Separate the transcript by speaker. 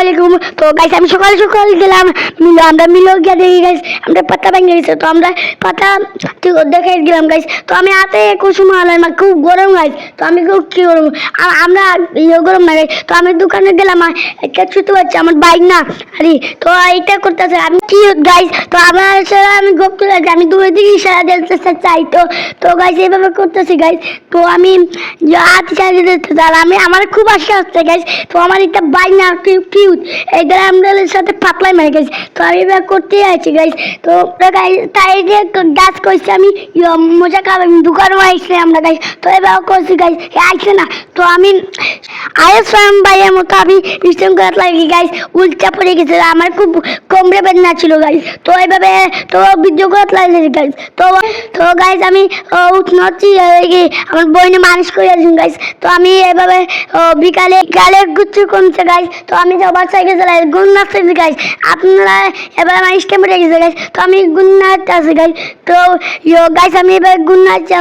Speaker 1: আলাইকুম। তো গাইস আমি সকাল সকাল গেলাম। মিলো আমরা মিলো দেখি গাইস আমরা পাতা ভেঙে গেছে। তো আমরা পাতা গেলাম গাইস তো আমি হাতে কুসুম আলাম না খুব গরম গাইস তো আমি খুব গরম আর আমরা ইয়ে গরম না গাইস তো আমি দোকানে গেলাম একটা আমার বাইক না। আরে তো এইটা করতেছে আমি কি গাইস তো আমার সাথে আমি গপ আছি, আমি দূরের দিকে ইশারা দিতে চাই তো তো গাইস এইভাবে করতেছি গাইস তো আমি হাত ইশারা দিতে আমি আমার খুব আশা হচ্ছে গাইস তো আমার একটা বাইক না কিউট এই আমরা সাথে পাতলাই মেরে গেছে তো আমি এবার করতে আছি গাইস তো তাই যে গাছ করছি আমি মজা খাবে দোকানও আইসে আমরা গাইস তো এবার করছি গাইস আইসে না। তো আমি আয়েস ফার্ম ভাইয়ের মতো আমি বিশ্রাম করার লাগি গাইস উল্টা পড়ে গেছে, আমার খুব কমরে বেদনা ছিল গাইস তো এইভাবে তো ভিডিও করার লাগছে গাইস তো তো গাইস আমি উঠনছি আমার বইনে মানুষ করে আছেন গাইস তো আমি এভাবে বিকালে বিকালে গুচ্ছ কমছে গাইস তো আমি সবার সাইকেল চালাই গুণ নাচতেছি গাইস আপনারা এবার আমার স্টেম রেখেছে গাইজ তো আমি নাচতে আছি গাইস তো গাইজ আমি এবার গুণ নাচতে